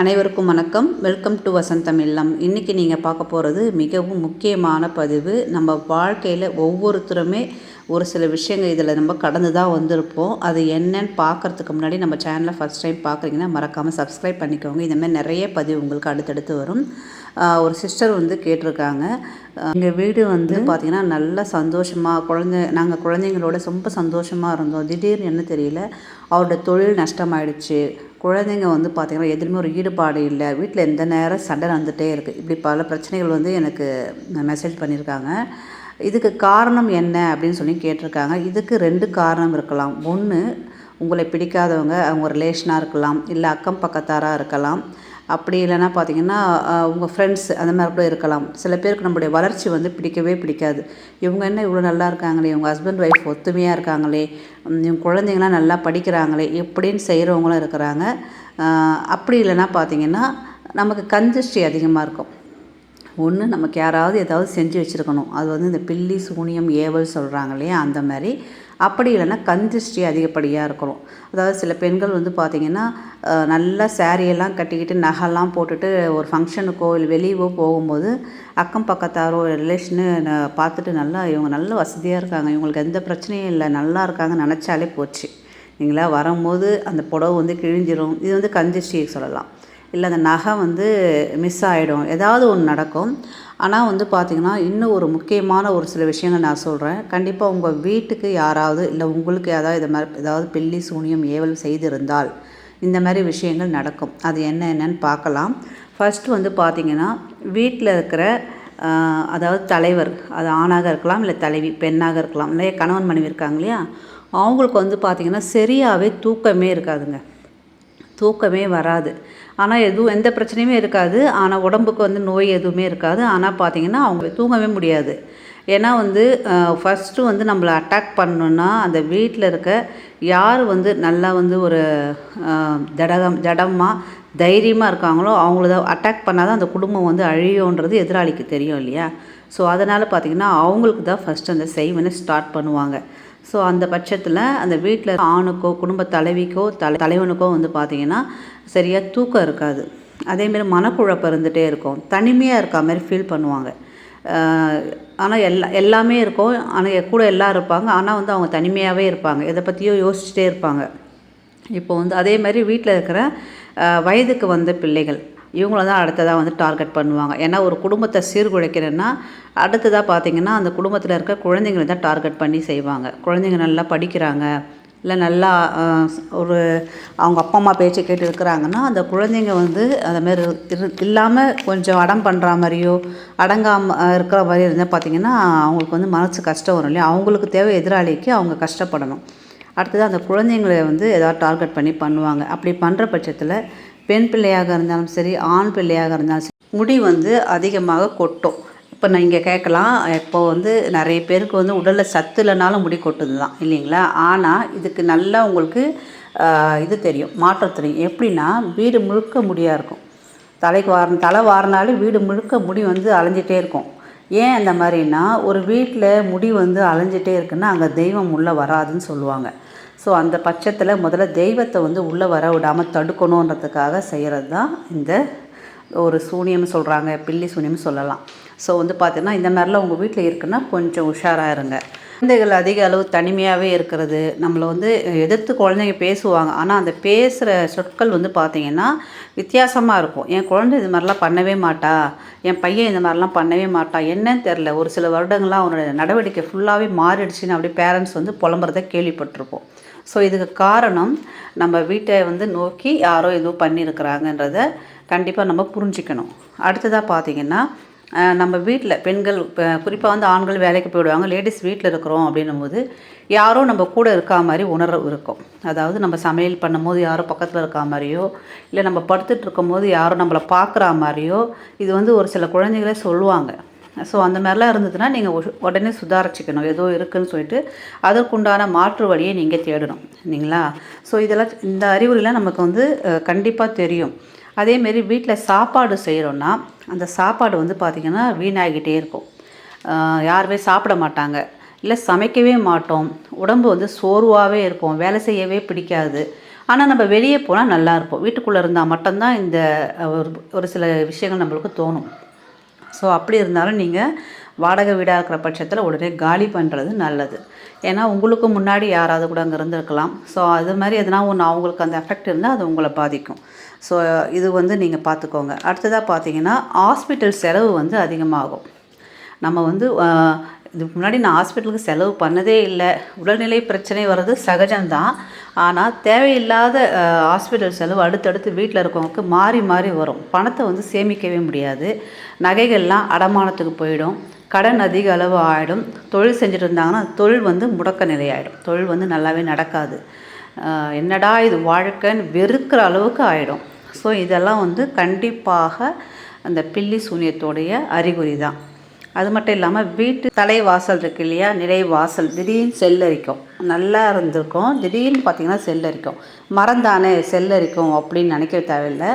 அனைவருக்கும் வணக்கம். Welcome to வசந்தம் இல்லம் இன்றைக்கி நீங்கள் பார்க்க போகிறது மிகவும் முக்கியமான பதிவு. நம்ம வாழ்க்கையில் ஒவ்வொருத்தருமே ஒரு சில விஷயங்கள் இதில் நம்ம கடந்து தான் வந்திருப்போம். அது என்னன்னு பார்க்குறதுக்கு முன்னாடி நம்ம சேனலை ஃபஸ்ட் டைம் பார்க்குறீங்கன்னா மறக்காமல் சப்ஸ்கிரைப் பண்ணிக்கோங்க. இந்த மாதிரி நிறைய பதிவு உங்களுக்கு அடுத்தடுத்து வரும். ஒரு சிஸ்டர் வந்து கேட்டிருக்காங்க. எங்கள் வீடு வந்து பார்த்திங்கன்னா நல்ல சந்தோஷமாக குழந்தை நாங்கள் குழந்தைங்களோட ரொம்ப சந்தோஷமாக இருந்தோம். திடீர்னு என்ன தெரியல அவரோட தொழில் நஷ்டமாயிடுச்சு. குழந்தைங்க வந்து பார்த்திங்கன்னா எதுலேயுமே ஒரு ஈடுபாடு இல்லை. வீட்டில் எந்த நேரம் சண்டை நடந்துகிட்டே இருக்குது இப்படி பல பிரச்சனைகள் வந்து எனக்கு மெசேஜ் பண்ணியிருக்காங்க இதுக்கு காரணம் என்ன அப்படின்னு சொல்லி கேட்டிருக்காங்க. இதுக்கு ரெண்டு காரணம் இருக்கலாம். ஒன்று உங்களை பிடிக்காதவங்க அவங்க ரிலேஷனாக இருக்கலாம். இல்லை அக்கம் பக்கத்தாராக இருக்கலாம். அப்படி இல்லைன்னா பார்த்தீங்கன்னா உங்கள் ஃப்ரெண்ட்ஸ் அந்த மாதிரி கூட இருக்கலாம். சில பேருக்கு நம்மளுடைய வளர்ச்சி வந்து பிடிக்கவே பிடிக்காது. இவங்க என்ன இவ்வளோ நல்லா இருக்காங்களே இவங்க ஹஸ்பண்ட் ஒய்ஃப் ஒத்துமையாக இருக்காங்களே இவங்க குழந்தைங்களாம் நல்லா படிக்கிறாங்களே எப்படின்னு செய்கிறவங்களும் இருக்கிறாங்க. அப்படி இல்லைன்னா பார்த்தீங்கன்னா நமக்கு கந்திஷ்டி அதிகமாக இருக்கும். ஒன்று நமக்கு யாராவது ஏதாவது செஞ்சு வச்சுருக்கணும். அது வந்து இந்த பில்லி சூனியம் ஏவல் சொல்கிறாங்க இல்லையா அந்த மாதிரி. அப்படி இல்லைன்னா கந்திஷ்டி அதிகப்படியாக இருக்கணும். அதாவது சில பெண்கள் வந்து பார்த்திங்கன்னா நல்லா சேரீயெல்லாம் கட்டிக்கிட்டு நகைலாம் போட்டுட்டு ஒரு ஃபங்க்ஷனுக்கோ இல்லை வெளியவோ போகும்போது அக்கம் பக்கத்தாரோ ரிலேஷனு பார்த்துட்டு நல்லா இவங்க நல்ல வசதியாக இருக்காங்க. இவங்களுக்கு எந்த பிரச்சனையும் இல்லை. நல்லா இருக்காங்க நினச்சாலே போச்சு. நீங்களா வரும்போது அந்த புடவை வந்து கிழிஞ்சிரும். இது வந்து கந்திஷ்டி சொல்லலாம். இல்லை அந்த நகை வந்து மிஸ் ஆகிடும் ஏதாவது ஒன்று நடக்கும். ஆனால் வந்து பார்த்திங்கன்னா இன்னும் ஒரு முக்கியமான ஒரு சில விஷயங்கள் நான் சொல்கிறேன் கண்டிப்பாக உங்கள் வீட்டுக்கு யாராவது இல்லை உங்களுக்கு ஏதாவது இது மாதிரி ஏதாவது பில்லி சூனியம் ஏவல் செய்திருந்தால் இந்த மாதிரி விஷயங்கள் நடக்கும். அது என்ன என்னன்னு பார்க்கலாம். ஃபஸ்ட்டு வந்து பார்த்திங்கன்னா வீட்டில் இருக்கிற அதாவது தலைவர் அது ஆணாக இருக்கலாம் இல்லை தலைவி பெண்ணாக இருக்கலாம் இல்லை கணவன் மனைவி இருக்காங்க இல்லையா? அவங்களுக்கு வந்து பார்த்திங்கன்னா சரியாகவே தூக்கமே இருக்காதுங்க. தூக்கமே வராது. ஆனால் எதுவும் எந்த பிரச்சனையுமே இருக்காது. ஆனால் உடம்புக்கு வந்து நோய் எதுவுமே இருக்காது. ஆனால் பார்த்தீங்கன்னா அவங்க தூங்கவே முடியாது. ஏன்னா வந்து ஃபஸ்ட்டு வந்து நம்மளை அட்டாக் பண்ணணுன்னா அந்த வீட்டில் இருக்க யார் வந்து நல்லா வந்து ஒரு ஜடகம் ஜடமாக தைரியமாக இருக்காங்களோ அவங்கள அட்டாக் பண்ணால் தான் அந்த குடும்பம் வந்து அழியுன்றது எதிராளிக்கு தெரியும் இல்லையா? ஸோ அதனால் பார்த்திங்கன்னா அவங்களுக்கு தான் ஃபஸ்ட்டு அந்த செய்வனை ஸ்டார்ட் பண்ணுவாங்க. ஸோ அந்த பட்சத்தில் அந்த வீட்டில் ஆணுக்கோ குடும்ப தலைவிக்கோ தலை தலைவனுக்கோ வந்து பார்த்திங்கன்னா சரியாக தூக்கம் இருக்காது. அதேமாரி மனக்குழப்பம் இருந்துகிட்டே இருக்கும். தனிமையாக இருக்க மாதிரி ஃபீல் பண்ணுவாங்க. ஆனால் எல்லா எல்லாமே இருக்கும். ஆனால் கூட எல்லாம் இருப்பாங்க. ஆனால் வந்து அவங்க தனிமையாகவே இருப்பாங்க. எதை பற்றியோ யோசிச்சுட்டே இருப்பாங்க. இப்போ வந்து அதே மாதிரி வீட்டில் இருக்கிற வயதுக்கு வந்த பிள்ளைகள் இவங்கள தான் அடுத்ததாக வந்து டார்கெட் பண்ணுவாங்க. ஏன்னா ஒரு குடும்பத்தை சீர்குலைக்கிறேன்னா அடுத்ததாக பார்த்தீங்கன்னா அந்த குடும்பத்தில் இருக்க குழந்தைங்களை தான் டார்கெட் பண்ணி செய்வாங்க. குழந்தைங்க நல்லா படிக்கிறாங்க. இல்லை நல்லா ஒரு அவங்க அப்பா அம்மா பேச்சை கேட்டு இருக்கிறாங்கன்னா அந்த குழந்தைங்க வந்து அந்த மாதிரி இரு இல்லாமல் கொஞ்சம் அடம் பண்ணுற மாதிரியோ அடங்காமல் இருக்கிற மாதிரி இருந்தால் பார்த்தீங்கன்னா அவங்களுக்கு வந்து மனசு கஷ்டம் வரும் இல்லையா? அவங்களுக்கு தேவை எதிராளிக்கு அவங்க கஷ்டப்படணும். அடுத்தது அந்த குழந்தைங்களை வந்து ஏதாவது டார்கெட் பண்ணி பண்ணுவாங்க. அப்படி பண்ணுற பட்சத்தில் பெண் பிள்ளையாக இருந்தாலும் சரி ஆண் பிள்ளையாக இருந்தாலும் சரி முடி வந்து அதிகமாக கொட்டும். இப்போ நான் இங்கே கேட்கலாம். இப்போ வந்து நிறைய பேருக்கு வந்து உடலில் சத்து இல்லைனாலும் முடி கொட்டுது தான் இல்லைங்களா? ஆனால் இதுக்கு நல்லா உங்களுக்கு இது தெரியும் மாற்றம் தெரியும். எப்படின்னா வீடு முழுக்க முடியாக இருக்கும். தலைக்கு வார தலை வாரினாலே வீடு முழுக்க முடி வந்து அலைஞ்சிட்டே இருக்கும். ஏன் அந்த மாதிரின்னா ஒரு வீட்டில் முடி வந்து அலைஞ்சிட்டே இருக்குன்னா அங்கே தெய்வம் உள்ளே வராதுன்னு சொல்லுவாங்க. ஸோ அந்த பட்சத்தில் முதல்ல தெய்வத்தை வந்து உள்ளே வர விடாமல் தடுக்கணுன்றதுக்காக செய்கிறது தான் இந்த ஒரு சூனியம் சொல்கிறாங்க பில்லி சூனியம் சொல்லலாம். ஸோ வந்து பார்த்திங்கன்னா இந்த மாதிரிலாம் உங்கள் வீட்டில் இருக்குன்னா கொஞ்சம் உஷாராக இருங்க. குழந்தைகள் அதிக அளவு தனிமையாகவே இருக்கிறது. நம்மளை வந்து எதிர்த்து குழந்தைங்க பேசுவாங்க. ஆனால் அந்த பேசுகிற சொற்கள் வந்து பார்த்திங்கன்னா வித்தியாசமாக இருக்கும். என் குழந்தை இது மாதிரிலாம் பண்ணவே மாட்டா. என் பையன் இந்த மாதிரிலாம் பண்ணவே மாட்டா. என்னன்னு தெரில ஒரு சில வருடங்களாக அவனோட நடவடிக்கை ஃபுல்லாகவே மாறிடுச்சுன்னு அப்படியே பேரண்ட்ஸ் வந்து புலம்புறத கேள்விப்பட்டிருப்போம். ஸோ இதுக்கு காரணம் நம்ம வீட்டை வந்து நோக்கி யாரோ எதுவும் பண்ணியிருக்கிறாங்கன்றத கண்டிப்பாக நம்ம புரிஞ்சுக்கணும். அடுத்ததாக பார்த்தீங்கன்னா நம்ம வீட்டில் பெண்கள் இப்போ குறிப்பாக வந்து ஆண்கள் வேலைக்கு போயிடுவாங்க லேடிஸ் வீட்டில் இருக்கிறோம் அப்படின்னும் போது யாரோ நம்ம கூட இருக்கா மாதிரி உணர்வு இருக்கும். அதாவது நம்ம சமையல் பண்ணும்போது யாரோ பக்கத்தில் இருக்கா மாதிரியோ இல்லை நம்ம படுத்துட்டு இருக்கும்போது யாரோ நம்மளை பார்க்குற மாதிரியோ இது வந்து ஒரு சில குழந்தைகளே சொல்லுவாங்க. ஸோ அந்த மாதிரிலாம் இருந்ததுன்னா நீங்கள் உடனே சுதாரிச்சிக்கணும். ஏதோ இருக்குன்னு சொல்லிட்டு அதற்குண்டான மாற்று வழியை நீங்கள் தேடணும். இல்லைங்களா? ஸோ இதெல்லாம் இந்த அறிகுறிலாம் நமக்கு வந்து கண்டிப்பாக தெரியும். அதேமாரி வீட்டில் சாப்பாடு செய்கிறோன்னா அந்த சாப்பாடு வந்து பார்த்திங்கன்னா வீணாகிட்டே இருக்கும். யாருமே சாப்பிட மாட்டாங்க. இல்லை சமைக்கவே மாட்டோம். உடம்பு வந்து சோர்வாகவே இருக்கும். வேலை செய்யவே பிடிக்காது. ஆனால் நம்ம வெளியே போனால் நல்லா இருப்போம். வீட்டுக்குள்ளே இருந்தால் மட்டும்தான் இந்த ஒரு ஒரு சில விஷயங்கள் நம்மளுக்கு தோணும். ஸோ அப்படி இருந்தாலும் நீங்கள் வாடகை வீடாக இருக்கிற பட்சத்தில் உடனே காலி பண்ணுறது நல்லது. ஏன்னா உங்களுக்கு முன்னாடி யாராவது கூட அங்கே இருந்திருக்கலாம். ஸோ அது மாதிரி எதனா ஒன்று அவங்களுக்கு அந்த எஃபெக்ட் இருந்தால் அது உங்களை பாதிக்கும். ஸோ இது வந்து நீங்கள் பார்த்துக்கோங்க அடுத்ததாக பார்த்தீங்கன்னா ஹாஸ்பிட்டல் செலவு வந்து அதிகமாகும். நம்ம வந்து இதுக்கு முன்னாடி நான் ஹாஸ்பிட்டலுக்கு செலவு பண்ணதே இல்லை. உடல்நிலை பிரச்சனை வர்றது சகஜம்தான். ஆனால் தேவையில்லாத ஹாஸ்பிட்டல் செலவு அடுத்தடுத்து வீட்டில் இருக்கவங்களுக்கு மாறி மாறி வரும். பணத்தை வந்து சேமிக்கவே முடியாது. நகைகள்லாம் அடமானத்துக்கு போயிடும். கடன் அதிக அளவு ஆகிடும் தொழில் செஞ்சுட்டு இருந்தாங்கன்னா தொழில் வந்து முடக்க நிலையாயிடும். தொழில் வந்து நல்லாவே நடக்காது. என்னடா இது வாழ்க்கைன்னு வெறுக்கிற அளவுக்கு ஆகிடும் ஸோ இதெல்லாம் வந்து கண்டிப்பாக அந்த பில்லி சூனியத்தோடைய அறிகுறி தான். அது மட்டும் இல்லாமல் வீட்டு தலைவாசல் இருக்கு இல்லையா? நிலைவாசல் திடீர்னு செல்லரிக்கும். நல்லா இருந்திருக்கும். திடீர்னு பார்த்தீங்கன்னா செல்லரிக்கும். மறந்தானே செல்லரிக்கும் அப்படின்னு நினைக்க தேவையில்லை.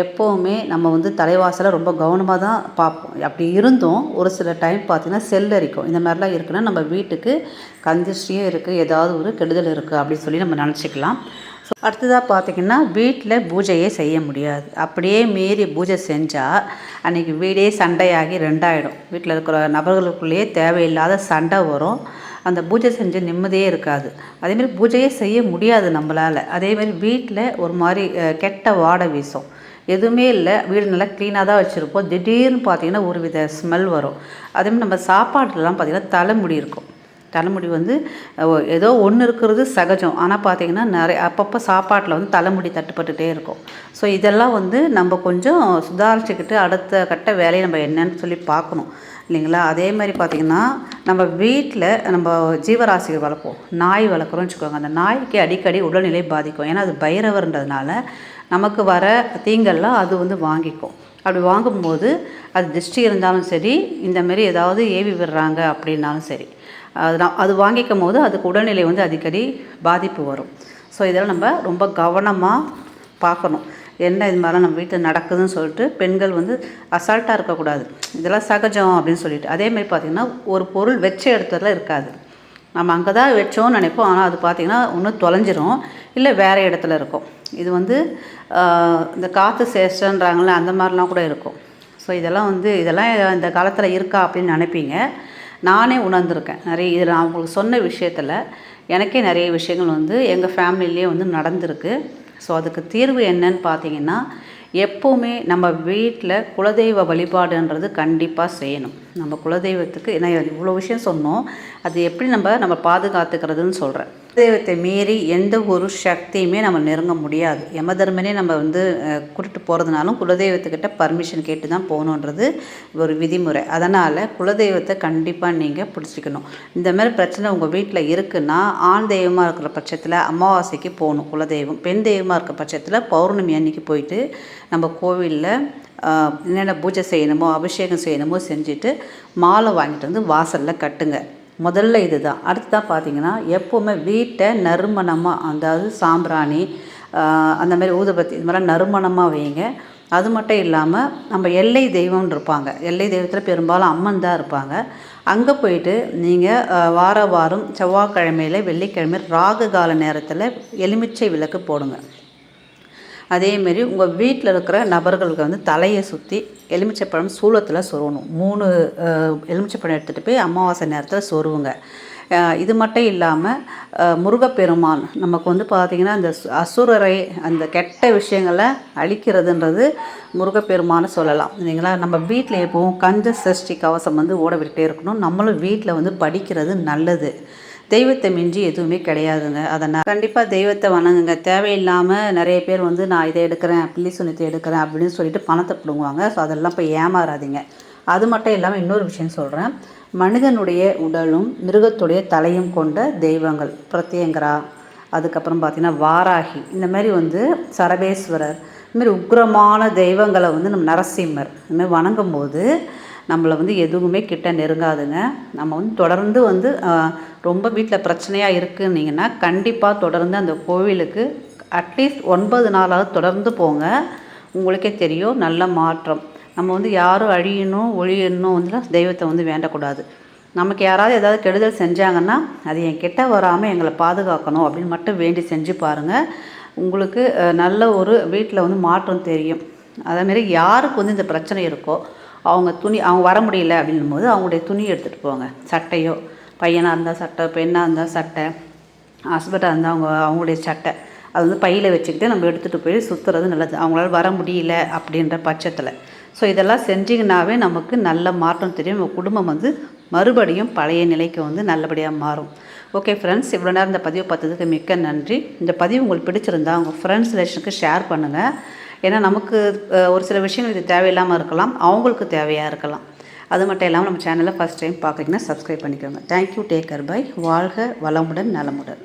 எப்போவுமே நம்ம வந்து தலைவாசலை ரொம்ப கவனமாக தான் பார்ப்போம். அப்படி இருந்தும் ஒரு சில டைம் பார்த்திங்கன்னா செல்லரிக்கும் இந்த மாதிரிலாம் இருக்குன்னா நம்ம வீட்டுக்கு கந்திஷ்டியும் இருக்குது ஏதாவது ஒரு கெடுதல் இருக்குது அப்படின்னு சொல்லி நம்ம நினச்சிக்கலாம். ஸோ அடுத்ததாக பார்த்தீங்கன்னா வீட்டில் பூஜையே செய்ய முடியாது. அப்படியே மீறி பூஜை செஞ்சால் அன்றைக்கி வீடே சண்டையாகி ரெண்டாயிடும். வீட்டில் இருக்கிற நபர்களுக்குள்ளேயே தேவையில்லாத சண்டை வரும். அந்த பூஜை செஞ்ச நிம்மதியே இருக்காது. அதேமாரி பூஜையே செய்ய முடியாது நம்மளால். அதேமாரி வீட்டில் ஒரு மாதிரி கெட்ட வாடை வீசும். எதுவுமே இல்லை. வீடு நல்லா க்ளீனாக தான் வச்சுருப்போம். திடீர்னு பார்த்தீங்கன்னா ஒரு வித ஸ்மெல் வரும் அதேமாதிரி நம்ம சாப்பாட்டுலலாம் பார்த்திங்கன்னா தலைமுடி இருக்கும். தலைமுடி வந்து ஏதோ ஒன்று இருக்கிறது சகஜம். ஆனால் பார்த்தீங்கன்னா நிறைய அப்பப்போ சாப்பாட்டில் வந்து தலைமுடி தட்டுப்பட்டுகிட்டே இருக்கும். ஸோ இதெல்லாம் வந்து நம்ம கொஞ்சம் சுதாரிச்சுக்கிட்டு அடுத்த கட்ட வேலையை நம்ம என்னன்னு சொல்லி பார்க்கணும் இல்லைங்களா? அதே மாதிரி பார்த்திங்கன்னா நம்ம வீட்டில் நம்ம ஜீவராசிகள் வளர்ப்போம். நாய் வளர்க்குறோம்னு வச்சுக்கோங்க. அந்த நாய்க்கு அடிக்கடி உடல்நிலை பாதிக்கும். ஏன்னா அது பைரவர்ன்றதுனால நமக்கு வர தீங்கெல்லாம் அது வந்து வாங்கிக்கும். அப்படி வாங்கும்போது அது திருஷ்டி இருந்தாலும் சரி இந்தமாரி ஏதாவது ஏவி விடுறாங்க அப்படின்னாலும் சரி அது அது வாங்கிக்கும் போது அதுக்கு உடல்நிலை வந்து அடிக்கடி பாதிப்பு வரும். ஸோ இதெல்லாம் நம்ம ரொம்ப கவனமாக பார்க்கணும். என்ன இது மாதிரிலாம் நம்ம வீட்டில் நடக்குதுன்னு சொல்லிட்டு பெண்கள் வந்து அசால்ட்டாக இருக்கக்கூடாது. இதெல்லாம் சகஜம் அப்படின்னு சொல்லிட்டு. அதேமாதிரி பார்த்திங்கன்னா ஒரு பொருள் வச்ச இடத்துல இருக்காது. நம்ம அங்கே தான் வச்சோம்னு நினைப்போம். ஆனால் அது பார்த்திங்கன்னா ஒன்று தொலைஞ்சிரும். இல்லை வேறு இடத்துல இருக்கும். இது வந்து இந்த காற்று சேஷ்டன்றாங்களே அந்த மாதிரிலாம் கூட இருக்கும். ஸோ இதெல்லாம் வந்து இதெல்லாம் இந்த காலத்தில் இருக்கா அப்படின்னு நினைப்பீங்க. நானே உணர்ந்திருக்கேன். நிறைய இதில் நான் உங்களுக்கு சொன்ன விஷயத்தில் எனக்கே நிறைய விஷயங்கள் வந்து எங்கள் ஃபேமிலியிலே வந்து நடந்திருக்கு. ஸோ அதுக்கு தீர்வு என்னன்னு பார்த்தீங்கன்னா எப்போவுமே நம்ம வீட்டில் குலதெய்வ வழிபாடுன்றது கண்டிப்பாக செய்யணும். நம்ம குலதெய்வத்துக்கு என்ன இவ்வளோ விஷயம் சொன்னோம். அது எப்படி நம்ம நம்ம பாதுகாத்துக்கிறதுன்னு சொல்கிறேன் குலதெய்வத்தை மீறி எந்த ஒரு சக்தியுமே நம்ம நெருங்க முடியாது. யமதர்மனே நம்ம வந்து கூட்டிகிட்டு கூட்டிட்டு போகிறதுனாலும் குலதெய்வத்துக்கிட்ட பர்மிஷன் கேட்டு தான் போகணுன்றது ஒரு விதிமுறை. அதனால் குலதெய்வத்தை கண்டிப்பாக நீங்கள் பிடிச்சிக்கணும். இந்த மாதிரி பிரச்சனை உங்கள் வீட்டில் இருக்குன்னா ஆண் தெய்வமாக இருக்கிற பட்சத்தில் அமாவாசைக்கு போகணும் குலதெய்வம். பெண் தெய்வமாக இருக்கிற பட்சத்தில் பௌர்ணமி அன்னைக்கு போயிட்டு நம்ம கோவிலில் என்னென்ன பூஜை செய்யணுமோ அபிஷேகம் செய்யணுமோ செஞ்சுட்டு மாலை வாங்கிட்டு வந்து வாசலில் கட்டுங்க. முதல்ல இது தான் அடுத்ததாக பார்த்தீங்கன்னா எப்போவுமே வீட்டை நறுமணமாக அதாவது சாம்பிராணி அந்த மாதிரி ஊதுபத்தி இது மாதிரிலாம் நறுமணமாக வைங்க. அது மட்டும் இல்லாமல் நம்ம எல்லை தெய்வம்னு இருப்பாங்க. எல்லை தெய்வத்தில் பெரும்பாலும் அம்மன் தான் இருப்பாங்க. அங்கே போயிட்டு நீங்கள் வார வாரம் செவ்வாய்க்கிழமையில் வெள்ளிக்கிழமை ராகு கால நேரத்தில் எலுமிச்சை விளக்கு போடுங்க. அதேமாரி உங்கள் வீட்டில் இருக்கிற நபர்களுக்கு வந்து தலையை சுற்றி எலுமிச்சைப்பழம் சூளத்தில் சொருவணும் மூணு எலுமிச்சைப்பழம் எடுத்துகிட்டு போய் அமாவாசை நேரத்தில் சொருவுங்க இது மட்டும் இல்லாமல் முருகப்பெருமான் நமக்கு வந்து பார்த்திங்கன்னா அந்த அசுரரை அந்த கெட்ட விஷயங்களை அழிக்கிறதுன்றது முருகப்பெருமானை சொல்லலாம். இல்லைங்களா? நம்ம வீட்டில் எப்போவும் கஞ்ச சஷ்டி கவசம் வந்து ஓட விட்டுட்டே இருக்கணும். நம்மளும் வீட்டில் வந்து படிக்கிறது நல்லது. தெய்வத்தை மிஞ்சி எதுவுமே கிடையாதுங்க. அதனால் கண்டிப்பாக தெய்வத்தை வணங்குங்க. தேவையில்லாமல் நிறைய பேர் வந்து நான் இதை எடுக்கிறேன் பில்லி சுனித்தை எடுக்கிறேன் அப்படின்னு சொல்லிட்டு பணத்தை பிடுங்குவாங்க. ஸோ அதெல்லாம் போய் ஏமாறாதீங்க. அது மட்டும் இல்லாமல் இன்னொரு விஷயம் சொல்கிறேன் மனிதனுடைய உடலும் மிருகத்துடைய தலையும் கொண்ட தெய்வங்கள். பிரத்யங்கரா அதுக்கப்புறம் பார்த்திங்கன்னா வாராகி. இந்த மாதிரி வந்து சரபேஸ்வரர். இதுமாரி உக்ரமான தெய்வங்களை வந்து நம்ம நரசிம்மர். இந்த வணங்கும் போது நம்மளை வந்து எதுவுமே கிட்ட நெருங்காதுங்க. நம்ம வந்து தொடர்ந்து வந்து ரொம்ப வீட்டில் பிரச்சனையாக இருக்குன்னீங்கன்னா கண்டிப்பாக தொடர்ந்து அந்த கோவிலுக்கு அட்லீஸ்ட் ஒன்பது நாளாவது தொடர்ந்து போங்க. உங்களுக்கே தெரியும் நல்ல மாற்றம். நம்ம வந்து யாரும் அழியணும் ஒழியணும் வந்து தெய்வத்தை வந்து வேண்டக்கூடாது. நமக்கு யாராவது ஏதாவது கெடுதல் செஞ்சாங்கன்னா அது என் கிட்ட வராமல் எங்களை பாதுகாக்கணும் அப்படின்னு மட்டும் வேண்டி செஞ்சு பாருங்கள் உங்களுக்கு நல்ல ஒரு வீட்டில் வந்து மாற்றம் தெரியும். அதேமாரி யாருக்கு வந்து இந்த பிரச்சனை இருக்கோ அவங்க துணி அவங்க வர முடியல அப்படின்னும் போது அவங்களுடைய துணி எடுத்துகிட்டு போங்க. சட்டையோ பையனாக இருந்தால் சட்டை பெண்ணாக இருந்தால் சட்டை ஹஸ்பண்டாக இருந்தால் அவங்க அவங்களுடைய சட்டை. அது வந்து பையில் வச்சுக்கிட்டு நம்ம எடுத்துகிட்டு போய் சுற்றுறது நல்லது. அவங்களால வர முடியல அப்படின்ற பட்சத்தில். ஸோ இதெல்லாம் செஞ்சிங்கனாவே நமக்கு நல்ல மாற்றம் தெரியும். நம்ம குடும்பம் வந்து மறுபடியும் பழைய நிலைக்கு வந்து நல்லபடியாக மாறும். ஓகே ஃப்ரெண்ட்ஸ் இவ்வளோ நேரம் இந்த பதிவை பார்த்ததுக்கு மிக்க நன்றி. இந்த பதிவு உங்களுக்கு பிடிச்சிருந்தா உங்கள் ஃப்ரெண்ட்ஸ் ரிலேஷனுக்கு ஷேர் பண்ணுங்கள் ஏன்னா நமக்கு ஒரு சில விஷயங்கள் இது தேவையில்லாமல் இருக்கலாம் அவங்களுக்கு தேவையாக இருக்கலாம். அது மட்டும் இல்லாமல் நம்ம சேனலை ஃபஸ்ட் டைம் பார்க்குறீங்கன்னா சப்ஸ்கிரைப் பண்ணிக்கோங்க. Thank you take care bye வாழ்க வளமுடன் நலமுடன்.